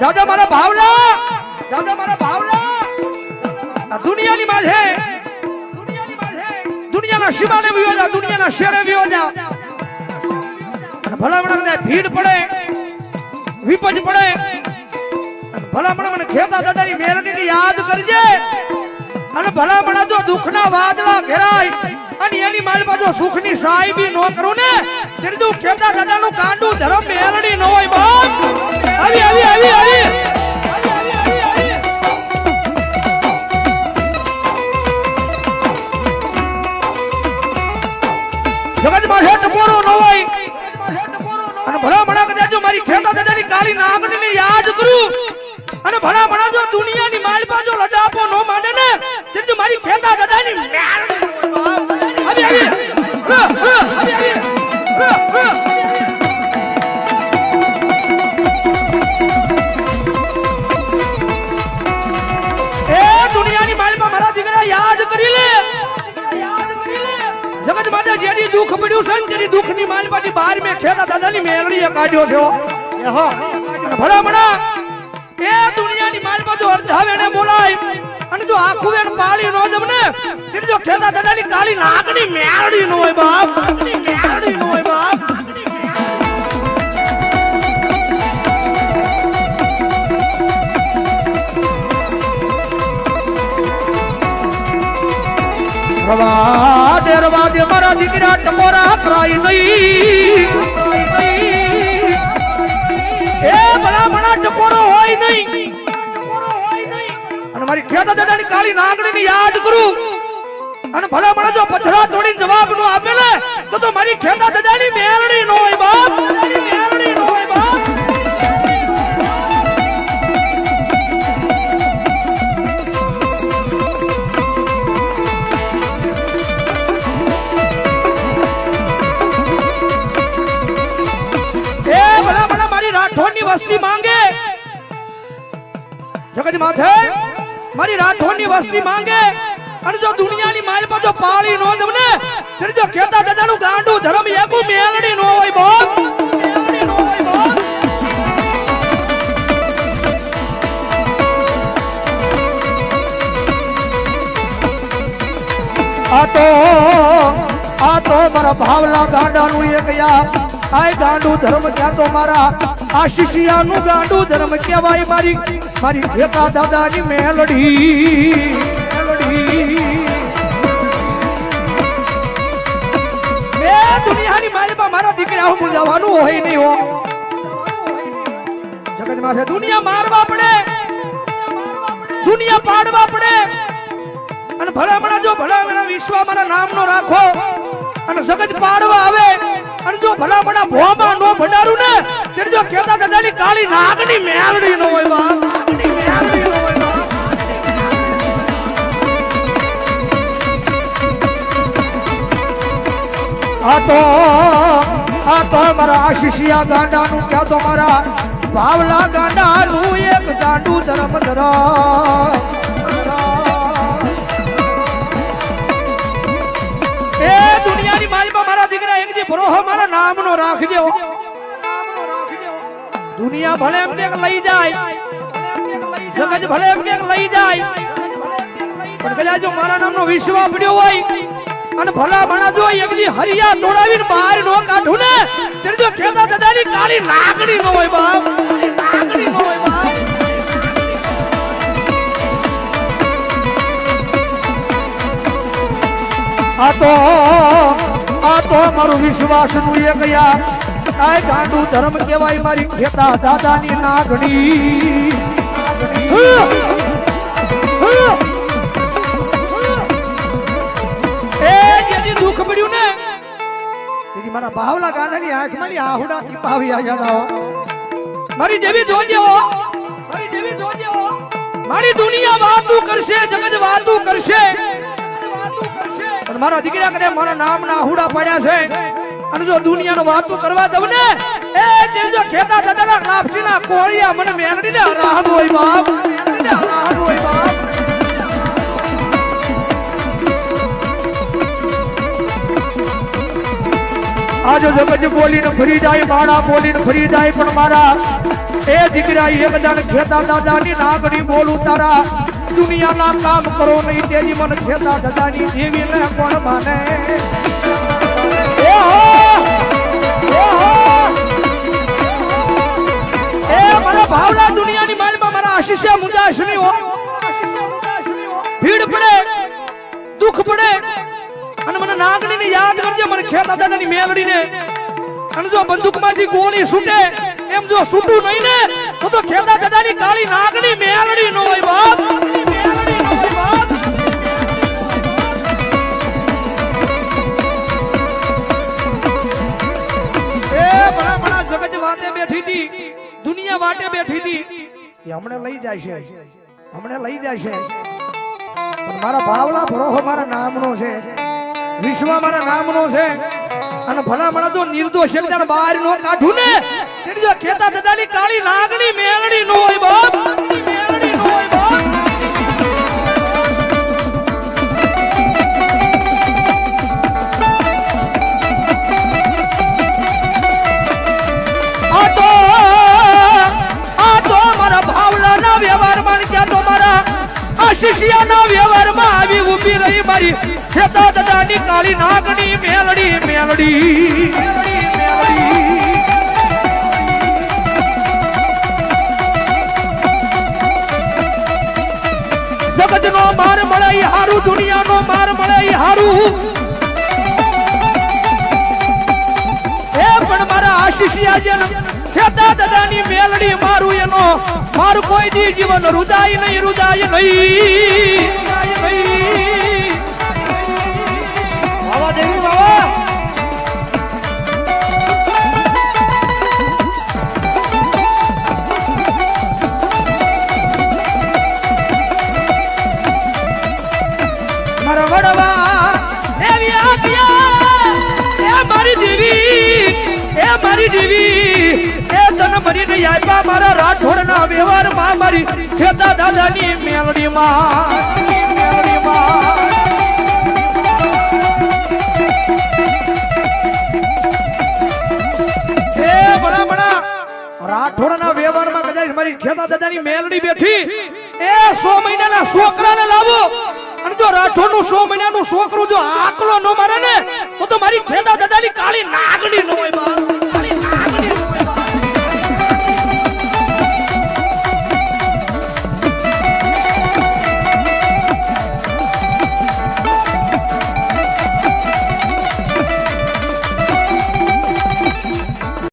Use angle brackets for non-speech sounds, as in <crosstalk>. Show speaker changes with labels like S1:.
S1: દાદા મારા ભાવલા દાદા મારા ભાવલા દુનિયાની માથે દુનિયાની શિવાને વિયો જા દુનિયાના શેરે વિયો જા ભલામણ ભીડ પડે, વિપજ પડે. ભલામણ મને ખેતા દાદાની મેરડીની યાદ કરજે. અને ભલામણ જો દુઃખના વાદળા ઘેરાય અને એની મારી પાછો સુખની સાહેબી નો કરું ને, ત્યારે તું ખેતા દાદાનું કાંડું ધરમ મેરડી ન હોય બાપ. આવી આવી આવી આવી. હોય. અને ભલા ભણા કદાચ મારી ખેતા દાદાની કાળી નાગણીને યાદ કરું અને ભણા ભણા જો દુનિયાની માલપા જો લજાપો નો માને ને. ત્યારે મારી ખેતા દાદાની મેળ આવી આવી. કરી લે યાદ કરી લે. જગત માતા જેની દુઃખ પડ્યું છે ને તેની દુઃખની માલપાથી બહાર મેં ખેતા દાદાની મેલડી એ કાઢ્યો છે હો. એ હો. ભલા ભલા એ દુનિયાની માલ જો અર્ધાવે એને બોલાય. અને જો આખું વેણ પાળી નો તમને તેને જો ખેતા દડાલી કાળી લાકડી મેળડી નો હોય બાપ. મેળડી નો હોય બાપ. રવા ડેરવા દે, મારા દીકરા ટમોરા કરાય નહીં. હોય નહીં. અને મારી ખેતા દાદાની કાળી નાગણીની યાદ કરું. અને ભલા મને જો પથરા તોડી જવાબ નો આપે ને તો તો મારી ખેતા દાદાની મેલડી નો હોય બાપ. જગત માથે? મારી રાઠોડની વસ્તી માંગે? અને જો દુનિયાની માલ પર જો પાળી નો દઉં ને ખેતા દાદાનું ગાંડું ધર્મ એકું મેલડી નો હોય બોલ આ તો આ તો મારા ભાવલા ગાંડાનું એક યા આય ગાંડું ધર્મ ક્યાં તો મારા આ શિશિયાનું ગાંડું ધર્મ કહેવાય મારી. મારી ભેતા દાદાની મેલડી. દુનિયાની માલિકા મારા દીકરા હું જવાનું હોય નહીં હો. જગત માથે દુનિયા મારવા પડે. દુનિયા પાડવા પડે. અને ભલામણા જો ભલામણા વિશ્વ મારા નામનો રાખો અને જગત પાડવા આવે અને જો ભલા ભલામણા ભોમાં નો ભંડારું ને ત્યારે જો કેતા દાદાની કાળી નાગની મેલડી નો હોય બાપ. આ તો આ તો મારા આશીષિયા ગાંડાનું ક્યાં તો મારા ભાવલા ગાંડાનું એક ગાંડું ધરમ ધરા દીકરા એક દી મારા નામનો રાખજો. દુનિયા ભલે એમ કે લઈ જાય, જગત ભલે એમ કે લઈ જાય, પણ કદાચ જો મારા નામનો વિશ્વાસ પડ્યો હોય અને ભલા ભણા જો એક હરિયા તોડાવીને બહાર નો કાઢું ને, ત્યારે જો ખેતા દાદાની કાળી નાગડી નો હોય બાપ નાગડી નો હોય બાપ. આ તો મારું વિશ્વાસનું એક યાર કાય ગાંડું ધર્મ કહેવાય મારી ખેતા દાદાની નાગણી. એ જેની દુઃખ પડ્યું ને, તેથી મારા બાવલા ગાંડાની આંખમાં ની આહુડા પાવી આયા મારી જેવી જોજે હો, મારી જેવી જોજે હો. મારી દુનિયા વાતું કરશે, જગત વાતું કરશે. પણ મારા દીકરા કને મારા નામના હુડા પડ્યા છે. અને જો દુનિયાનો વાતો કરવા દઉં ને, એ તે જો ખેતા દાદાના લાપસીના કોળિયા મને મેલડી ને હરાહન હોય બાપ. હરાહન હોય બાપ આજો જગજ બોલીને ફરી જાય બાણા બોલીને ફરી જાય, પણ મારા એ દીકરા એ બધાને ખેતા દાદાની નાગરી બોલું તારા. દુનિયાના કામ કરો નહીં, તેની મને ખેતા દાદાની દેવી ને કોણ માને. એ મને ભાવલા દુનિયાની માલમાં મારા આશીષે મુદાશની હો. ભીડ પડે, દુઃખ પડે, અને મને નાગણીને યાદ કરજે, મને ખેતા દાદાની મેલડીને. અને જો બંદૂકમાંથી ગોળી છૂટે એમ જો છૂટું નહીં ને, તો તો ખેતા દાદાની કાળી નાગડી મેળડી નો હોય બાપ. જગત વાતે બેઠી હતી, દુનિયા વાટે બેઠી હતી. લઈ છે, હમણે મારા ભાવલા ભરોહો મારા નામનો છે, વિશ્વ મારા નામનો છે. અને ભલા મને જો નિર્દોષ બહાર નો કાઢું ને તેની ખેતા દાદાની કાળી નાગણી મેલડી નો હોય બાપ. મેલડી નો હોય બાપ આ તો આ તો મારા ભાવલાના વ્યવહારમાં આવી ઊભી રહી મારી ખેતા દાદાની કાળી નાગણી મેલડી મેલડી એ પણ મારા આશીષિયાજન ખેતા દાદાની મેલડી, મારું એનો મારું કોઈ દી જીવન રુદાય નહીં રુદાય નહીં. મારી દેવી એ તન મરીને આપ્યા મારા રાઠોડના વ્યવહારમાં મારી ખેતા દાદાની મેલડીમાં. રાઠોડના વ્યવહારમાં કદાચ મારી ખેતા દાદાની મેલડી બેઠી. એ સો મહિનાના છોકરાને લાવો. અને જો રાઠોડનું સો મહિનાનું છોકરું જો આકલો ન મારે ને, તો મારી ખેતા દાદાની કાળી નાગડી ન હોય Agony, <laughs> agony.